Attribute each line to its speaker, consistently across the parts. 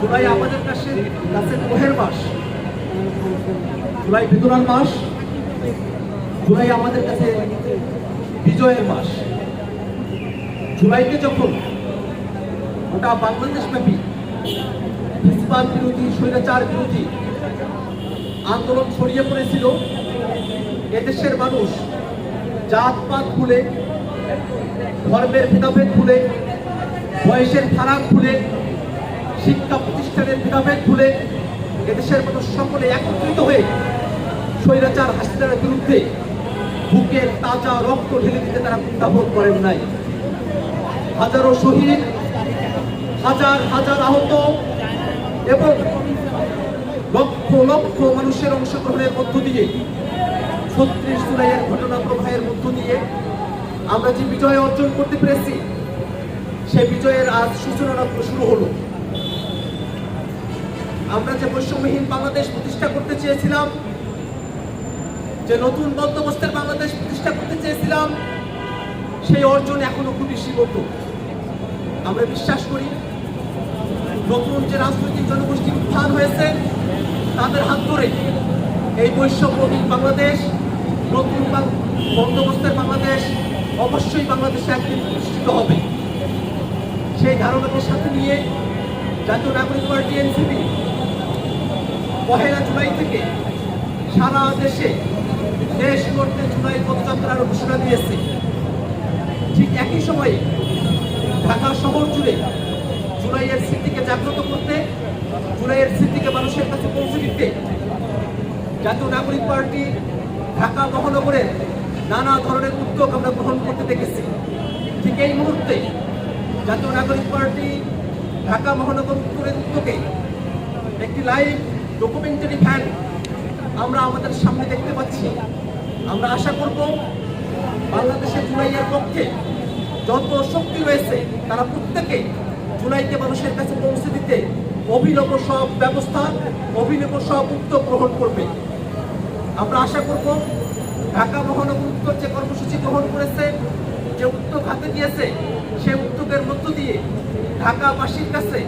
Speaker 1: জুলাই মোহের মাস, জুলাই আমাদের কাছে বিজয়ের মাস। যখন গোটা বাংলাদেশ ব্যাপী ফেসিবাদ বিরোধী, স্বৈরাচার বিরোধী আন্দোলন ছড়িয়ে পড়েছিল, এদেশের মানুষ জাতপাত ভুলে ধর্মের ভেদাভেদ ভুলে বয়সের ফারাক ভুলে শিক্ষা প্রতিষ্ঠানের ভেদাভেদ ভুলে এদেশের মানুষ সকলে একত্রিত হয়ে স্বৈরাচার হাসিনার বিরুদ্ধে বুকের তাজা রক্ত ঢেলে দিতে তারা কুণ্ঠাবোধ করেন নাই। হাজারো শহীদ, হাজার হাজার আহত এবং লক্ষ লক্ষ মানুষের অংশগ্রহণের মধ্য দিয়ে ছত্রিশ জুলাইয়ের ঘটনা প্রবাহের মধ্য আমরা যে বিজয় অর্জন করতে পেরেছি, সেই বিজয়ের আজ সূচনা শুরু হলো। আমরা যে বৈষম্যহীন বাংলাদেশ প্রতিষ্ঠা করতে চেয়েছিলাম, যে নতুন বন্দোবস্তের বাংলাদেশ প্রতিষ্ঠা করতে চেয়েছিলাম, সেই অর্জন এখনও খুবই সীমিত। আমরা বিশ্বাস করি, নতুন যে রাজনৈতিক জনগোষ্ঠী উত্থান হয়েছে, তাদের হাত ধরে এই বৈষম্যহীন বাংলাদেশ, নতুন বন্দোবস্তের বাংলাদেশ অবশ্যই বাংলাদেশে একদিন প্রতিষ্ঠিত হবে। সেই ধারণাকে সাথে নিয়ে জাতীয় নাগরিক পার্টি এনসিপি পহেলা জুলাই থেকে সারা দেশে দেশ করতে জুলাই পদযাত্রার ঘোষণা দিয়েছে। ঠিক একই সময়ে ঢাকা শহর জুড়ে জুলাইয়ের স্মৃতিকে জাগ্রত করতে, জুলাইয়ের স্মৃতিকে মানুষের কাছে পৌঁছে দিতে জাতীয় নাগরিক পার্টি ঢাকা মহানগরের নানা ধরনের উদ্যোগ আমরা গ্রহণ করতে দেখেছি। ঠিক এই মুহূর্তে জাতীয় নাগরিক পার্টি ঢাকা মহানগর উত্তরের উদ্যোগে একটি লাইভ ডকুমেন্টারি ভ্যান আমরা আমাদের সামনে দেখতে পাচ্ছি। আমরা আশা করব বাংলাদেশের জুলাইয়ের পক্ষে যত শক্তি রয়েছে, তারা প্রত্যেকে জুলাইকে মানুষের কাছে পৌঁছে দিতে অভিনব সব ব্যবস্থা, অভিনব সব উদ্যোগ গ্রহণ করবে। আমরা আশা করব ঢাকা মহানগর উত্তর যে কর্মসূচি গ্রহণ করেছে, যে উদ্যোগ হাতে দিয়েছে সেই উদ্যোগের মধ্য দিয়ে ঢাকাবাসীর কাছে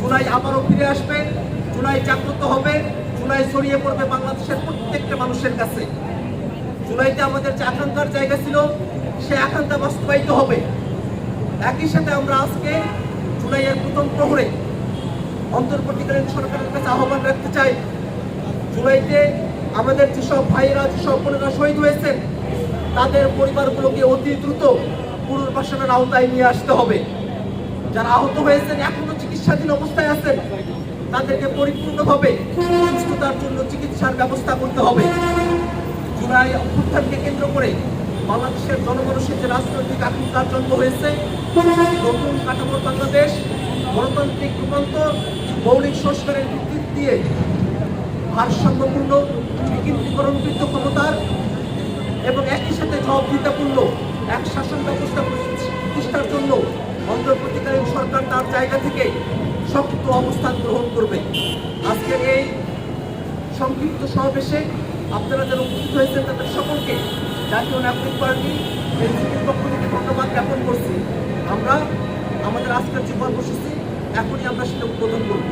Speaker 1: জুলাই আবারও ফিরে আসবে, জুলাই জাগ্রত হবে, জুলাই ছড়িয়ে পড়বে বাংলাদেশের প্রত্যেকটা মানুষের কাছে। জুলাইতে আমাদের যে আকাঙ্ক্ষার জায়গা ছিল, সে আকাঙ্ক্ষা বাস্তবায়িত হবে। একই সাথে আমরা আজকে জুলাইয়ের প্রথম প্রহরে অন্তর্বর্তীকালীন সরকারের কাছে আহ্বান রাখতে চাই। জুলাইতে আমাদের যেসব ভাইয়েরা, যেসব বোনেরা শহীদ হয়েছেন, তাদের পরিবারগুলোকে অতি দ্রুত পুনর্বাসনের আওতায় নিয়ে আসতে হবে। যারা আহত হয়েছেন, এখনও চিকিৎসাধীন অবস্থায় আছেন, তাদেরকে পরিপূর্ণভাবে সুস্থতার জন্য চিকিৎসার ব্যবস্থা করতে হবে। জুলাই অভ্যুত্থানকে কেন্দ্র করে বাংলাদেশের জনমানুষের যে রাজনৈতিক আকাঙ্ক্ষার জন্ম হয়েছে, নতুন কাঠামোর বাংলাদেশ, গণতান্ত্রিক রূপান্তর, মৌলিক সংস্কারের ভিত্তি দিয়ে ভারসাম্যপূর্ণ, বিকেন্দ্রীকরণ বৃদ্ধ ক্ষমতার এবং একই সাথে জবাবদিহিতাপূর্ণ এক শাসন ব্যবস্থা প্রতিষ্ঠার জন্য অন্তর্বর্তীকালীন সরকার তার জায়গা থেকে শক্ত অবস্থান গ্রহণ করবে। আজকের এই সংক্ষিপ্ত সমাবেশে আপনারা যারা উপস্থিত হয়েছেন, তাদের সকলকে জাতীয় নাগরিক পার্টি, এনসিপির পক্ষ থেকে ধন্যবাদ জ্ঞাপন করছি। আমরা আমাদের আজকের যে কর্মসূচি, এখনই আমরা সেটা উদ্বোধন করব।